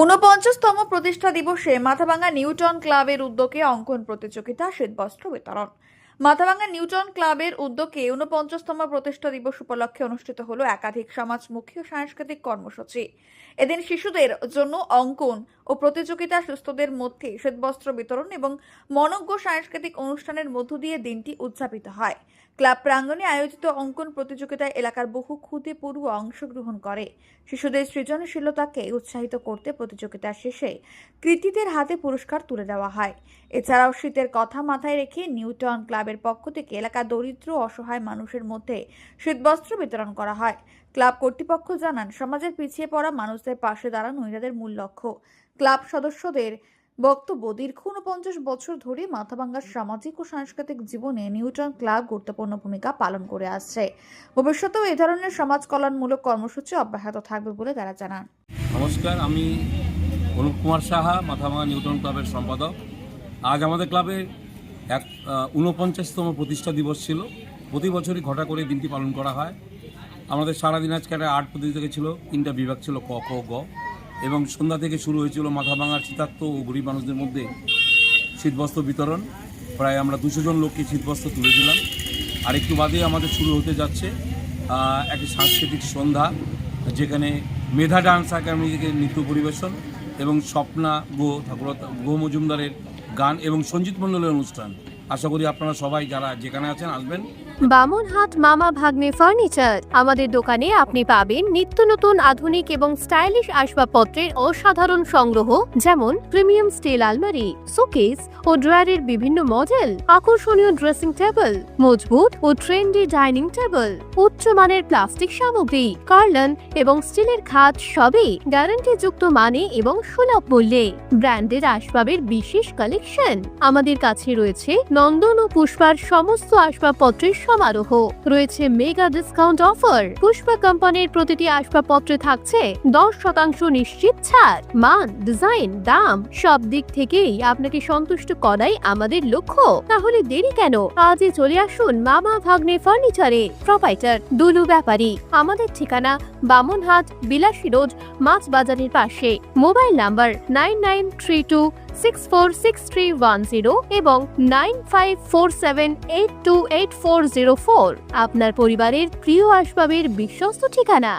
ঊনপঞ্চাশতম প্রতিষ্ঠা দিবসে মাথাভাঙ্গা নিউটন ক্লাবের উদ্যোগে অঙ্কন প্রতিযোগিতা, শীতবস্ত্র বিতরণ। মাথাভাঙ্গা নিউটন ক্লাবের উদ্যোগে ঊনপঞ্চাশতম প্রতিষ্ঠা দিবস উপলক্ষে অনুষ্ঠিত হলো একাধিক সমাজমুখী ও সাংস্কৃতিক কর্মসূচি। এদিন শিশুদের জন্য অঙ্কন ও প্রতিযোগিতা সুস্থদের মধ্যে শীতবস্ত্র বিতরণ এবং মনজ্ঞ সাংস্কৃতিক অনুষ্ঠানের মধ্য দিয়ে দিনটি উদযাপিত হয়। ক্লাব প্রাঙ্গণে আয়োজিত অঙ্কন প্রতিযোগিতায় এলাকার বহু ক্ষুদে পড়ুয়া অংশগ্রহণ করে। শিশুদের সৃজনশীলতাকে উৎসাহিত করতে প্রতিযোগিতা শেষে কৃতীদের হাতে পুরস্কার তুলে দেওয়া হয়। এছাড়াও শীতের কথা মাথায় রেখে নিউটন ক্লাবের পক্ষ থেকে এলাকার দরিদ্র অসহায় মানুষের মধ্যে শীতবস্ত্র বিতরণ করা হয়। ক্লাব কর্তৃপক্ষ জানান, সমাজের পিছিয়ে পড়া মানুষদের পাশে দাঁড়ানো এদের মূল লক্ষ্য। ক্লাব সদস্যদের বক্তব্য, দীর্ঘ উনপঞ্চাশ বছর ধরে মাথাভাঙ্গার সামাজিক ও সাংস্কৃতিক জীবনে নিউটন ক্লাব গুরুত্বপূর্ণ ভূমিকা পালন করে আসছে। ভবিষ্যতেও এ ধরনের সমাজ কল্যাণমূলক কর্মসূচি অব্যাহত থাকবে বলে তারা জানান। নমস্কার, আমি অনুপ কুমার সাহা মাথাভাঙা নিউটন ক্লাবের সম্পাদক। আজ আমাদের ক্লাবের এক ঊনপঞ্চাশতম প্রতিষ্ঠা দিবস ছিল। প্রতি বছরই ঘটা করে দিনটি পালন করা হয়। আমাদের সারাদিন আজকে একটা আর্ট প্রতিযোগিতা ছিল, তিনটা বিভাগ ছিল, ক, খ, গ। এবং সন্ধ্যা থেকে শুরু হয়েছিল মাথাভাঙার শীতার্থ ও গরিব মানুষদের মধ্যে শীতবস্ত্র বিতরণ। প্রায় আমরা দুশো জন লোককে শীতবস্ত্র তুলে দিলাম। আর একটু বাদে আমাদের শুরু হতে যাচ্ছে একটি সাংস্কৃতিক সন্ধ্যা, যেখানে মেধা ডান্স একাডেমি থেকে নৃত্য পরিবেশন এবং স্বপ্না গো ঠাকুর গো মজুমদারের গান এবং সঞ্জিত মণ্ডলের অনুষ্ঠান। আশা করি আপনারা সবাই যারা যেখানে আছেন আসবেন। বামনহাট মামা ভাগ্নে ফার্নিচার। আমাদের দোকানে আপনি পাবেন নিত্য নতুন আধুনিক এবং স্টাইলিশ আসবাবপত্রের অসাধারণ সংগ্রহ, যেমন প্রিমিয়াম স্টিল আলমারি, শোকেস ও ড্রয়ারের বিভিন্ন মডেল, আকর্ষণীয় ড্রেসিং টেবিল, মজবুত ও ট্রেন্ডি ডাইনিং টেবিল উচ্চমানের প্লাস্টিক সামগ্রী, কার্লন এবং স্টিলের খাট সবই গ্যারান্টিযুক্ত মানে এবং সুলভ মূল্যে। ব্র্যান্ডের আসবাবের বিশেষ কালেকশন। আমাদের কাছে রয়েছে নন্দন ও পুষ্পার সমস্ত আসবাবপত্রের সমারোহ। রয়েছে মেগা ডিসকাউন্ট অফার পুষ্পা কোম্পানির প্রতিটি আসবাবপত্রে থাকছে দশ শতাংশ নিশ্চিত ছাড়। মান ডিজাইন দাম সব দিক থেকেই আপনাকে সন্তুষ্ট করাই আমাদের লক্ষ্য। তাহলে দেরি কেন? আজই চলে আসুন মামা ভাগ্নে ফার্নিচারে প্রোপাইটার দুলু ব্যাপারী। আমাদের ঠিকানা বামনহাট, বিলাসী রোড, মাছ বাজারের পাশে। Mobile number nine nine three two six four six three one zero এবং nine five four seven eight two eight four zero four আপনার পরিবারের প্রিয় আসবাবের বিশ্বস্ত ঠিকানা।